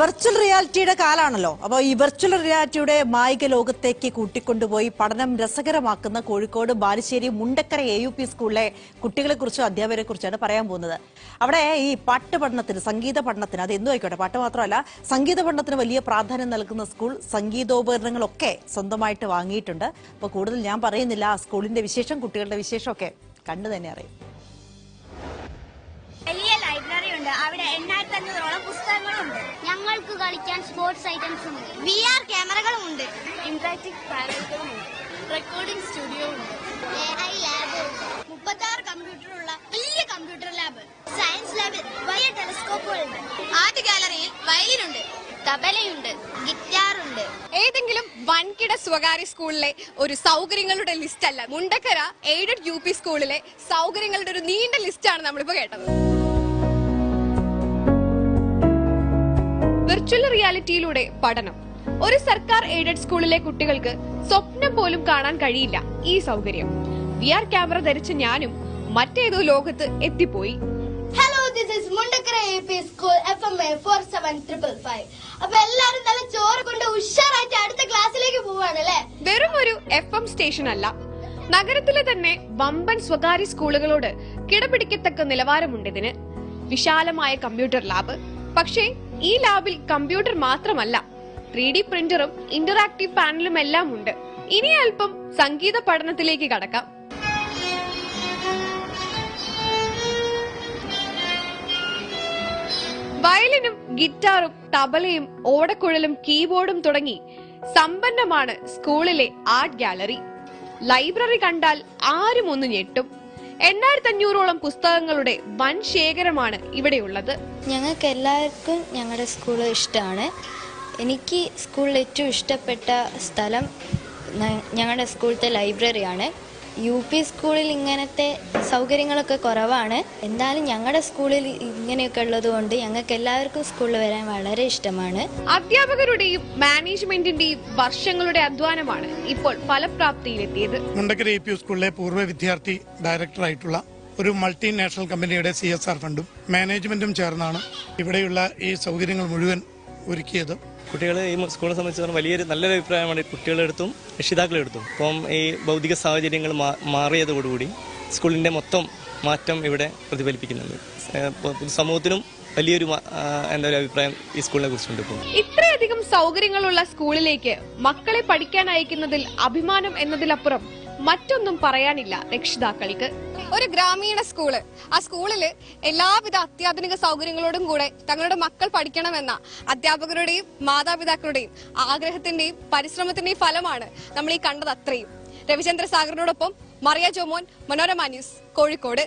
Virtual റിയാലിറ്റിയുടെ കാലാണല്ലോ. അപ്പോൾ ഈ virtual റിയാലിറ്റിയുടെ മായിക ലോകത്തേക്ക് കൂട്ടിക്കൊണ്ടുപോയി പഠനം രസകരമാക്കുന്ന Kozhikode Balussery Mundakkara A U P സ്കൂളിലെ കുട്ടികളെ കുറിച്ചും അധ്യാപകരെ കുറിച്ചാണ് പറയാൻ പോകുന്നത്. അവിടെ ഈ പാട്ട് പഠനത്തിന് സംഗീത പഠനത്തിന് അത് എന്തും ആയിക്കോട്ടെ പാട്ട് മാത്രമല്ല സംഗീത പഠനത്തിന് വലിയ പ്രാധാന്യം നൽകുന്ന സ്കൂൾ സംഗീതോപകരണങ്ങളൊക്കെ സ്വന്തമായിട്ട് വാങ്ങിയിട്ടുണ്ട്. അപ്പോൾ കൂടുതൽ ഞാൻ പറയുന്നില്ല ആ സ്കൂളിന്റെ വിശേഷം കുട്ടികളുടെ വിശേഷമൊക്കെ കണ്ടു തന്നെ അറിയും. വലിയ ലൈബ്രറി ഉണ്ട് അവിടെ എണ്ണായിരത്തി അഞ്ഞൂറോളം പുസ്തകങ്ങളുണ്ട് ഞങ്ങൾക്ക് കളിക്കാൻ സ്പോർട്സ് ഐറ്റംസ് ഉണ്ട്. വി ആർ ക്യാമറകളും ഉണ്ട്. ഇന്ററാക്റ്റീവ് പാനലുകളും ഉണ്ട്. റെക്കോർഡിംഗ് സ്റ്റുഡിയോ ഉണ്ട്. എ ഐ ലാബ് മുപ്പത്തി ആറ് കമ്പ്യൂട്ടറുള്ള വലിയ കമ്പ്യൂട്ടർ ലാബ് സയൻസ് ലാബിൽ വലിയ ടെലിസ്കോപ്പുകളുണ്ട് ആർട്ട് ഗാലറിയിൽ വയലിനുണ്ട്. തബലയുണ്ട് ഗിറ്റാർ ഉണ്ട്. ഏതെങ്കിലും വൻകിട സ്വകാര്യ സ്കൂളിലെ ഒരു സൗകര്യങ്ങളുടെ ലിസ്റ്റ് അല്ല. മുണ്ടക്കര എയ്ഡഡ് യു പി സ്കൂളിലെ സൗകര്യങ്ങളുടെ ഒരു നീണ്ട ലിസ്റ്റാണ് നമ്മളിപ്പോ കേട്ടത്. വിർച്വൽ റിയാലിറ്റിയിലൂടെ പഠനം. ഒരു സർക്കാർ എയ്ഡഡ് സ്കൂളിലെ കുട്ടികൾക്ക് സ്വപ്നം പോലും കാണാൻ കഴിയില്ല ഈ സൗകര്യം. വി ആർ ക്യാമറ ധരിച്ച ഞാനും മറ്റേതോ ലോകത്ത് എത്തിപ്പോയി. Hello this is Mundakkara A P school F M A four seven triple five അപ്പൊ എല്ലാരും നല്ല ചോറ് കൊണ്ട് ഉഷാറായിട്ട് അടുത്ത ക്ലാസ്സിലേക്ക് പോവാണ് അല്ലേ? വെറും ഒരു എഫ് എം സ്റ്റേഷൻ അല്ല. നഗരത്തിലെ തന്നെ വമ്പൻ സ്വകാര്യ സ്കൂളുകളോട് കിടപിടിക്കത്തക്ക നിലവാരമുണ്ട് ഇതിന്. വിശാലമായ കമ്പ്യൂട്ടർ ലാബ് പക്ഷേ ഈ ലാബിൽ കമ്പ്യൂട്ടർ മാത്രമല്ല ത്രീ ഡി പ്രിന്ററും ഇന്ററാക്റ്റീവ് പാനലും എല്ലാം ഉണ്ട് ഇനി അല്പം സംഗീത പഠനത്തിലേക്ക് കടക്കാം. വയലിനും ഗിറ്റാറും തബലയും ഓടക്കുഴലും കീബോർഡും തുടങ്ങി സമ്പന്നമാണ് സ്കൂളിലെ ആർട്ട് ഗാലറി. ലൈബ്രറി കണ്ടാൽ ആരും ഒന്ന് ഞെട്ടും. എണ്ണായിരത്തി അഞ്ഞൂറോളം പുസ്തകങ്ങളുടെ വൻ ശേഖരമാണ് ഇവിടെയുള്ളത്. ഞങ്ങൾക്ക് എല്ലാവർക്കും ഞങ്ങളുടെ സ്കൂൾ ഇഷ്ടമാണ്. എനിക്ക് സ്കൂളിൽ ഏറ്റവും ഇഷ്ടപ്പെട്ട സ്ഥലം ഞങ്ങളുടെ സ്കൂളത്തെ ലൈബ്രറിയാണ്. യു പി സ്കൂളിൽ ഇങ്ങനത്തെ സൗകര്യങ്ങളൊക്കെ കുറവാണ്. എന്തായാലും ഞങ്ങളുടെ സ്കൂളിൽ ഇങ്ങനെയൊക്കെ ഉള്ളത് കൊണ്ട് ഞങ്ങൾക്ക് എല്ലാവർക്കും സ്കൂളിൽ വരാൻ വളരെ ഇഷ്ടമാണ്. അധ്യാപകരുടെയും മാനേജ്മെന്റിന്റെയും വർഷങ്ങളുടെ അധ്വാനമാണ് ഇപ്പോൾ ഫലപ്രാപ്തിയിലെത്തിയത്. മുണ്ടക്കര എ പി സ്കൂളിലെ പൂർവ വിദ്യാർത്ഥി ഡയറക്ടറായിട്ടുള്ള ഒരു മൾട്ടിനാഷണൽ കമ്പനിയുടെ സി എസ് ആർ ഫണ്ടും മാനേജ്മെന്റും ചേർന്നാണ് ഇവിടെയുള്ള ഈ സൗകര്യങ്ങൾ മുഴുവൻ ഒരുക്കിയത്. കുട്ടികൾ ഈ സ്കൂളിനെ സംബന്ധിച്ചിടത്തോളം വലിയൊരു നല്ലൊരു അഭിപ്രായമാണ് കുട്ടികളെടുത്തും രക്ഷിതാക്കളെടുത്തും അപ്പം ഈ ഭൗതിക സാഹചര്യങ്ങൾ മാറിയതോടുകൂടി സ്കൂളിന്റെ മൊത്തം മാറ്റം ഇവിടെ പ്രതിഫലിപ്പിക്കുന്നുണ്ട്. സമൂഹത്തിനും വലിയൊരു എന്താ ഒരു അഭിപ്രായം ഈ സ്കൂളിനെ കുറിച്ചുണ്ട് ഇപ്പോൾ ഇത്രയധികം സൗകര്യങ്ങളുള്ള സ്കൂളിലേക്ക് മക്കളെ പഠിക്കാൻ അയക്കുന്നതിൽ അഭിമാനം എന്നതിലപ്പുറം മറ്റൊന്നും പറയാനില്ല രക്ഷിതാക്കൾക്ക്. ഒരു ഗ്രാമീണ സ്കൂൾ. ആ സ്കൂളിൽ എല്ലാവിധ അത്യാധുനിക സൗകര്യങ്ങളോടും കൂടെ തങ്ങളുടെ മക്കൾ പഠിക്കണമെന്ന അധ്യാപകരുടെയും മാതാപിതാക്കളുടെയും ആഗ്രഹത്തിന്റെയും പരിശ്രമത്തിന്റെയും ഫലമാണ് നമ്മൾ ഈ കണ്ടത് അത്രയും. രവിചന്ദ്ര സാഗറിനോടൊപ്പം മറിയ ജോമോൻ മനോരമ ന്യൂസ് കോഴിക്കോട്.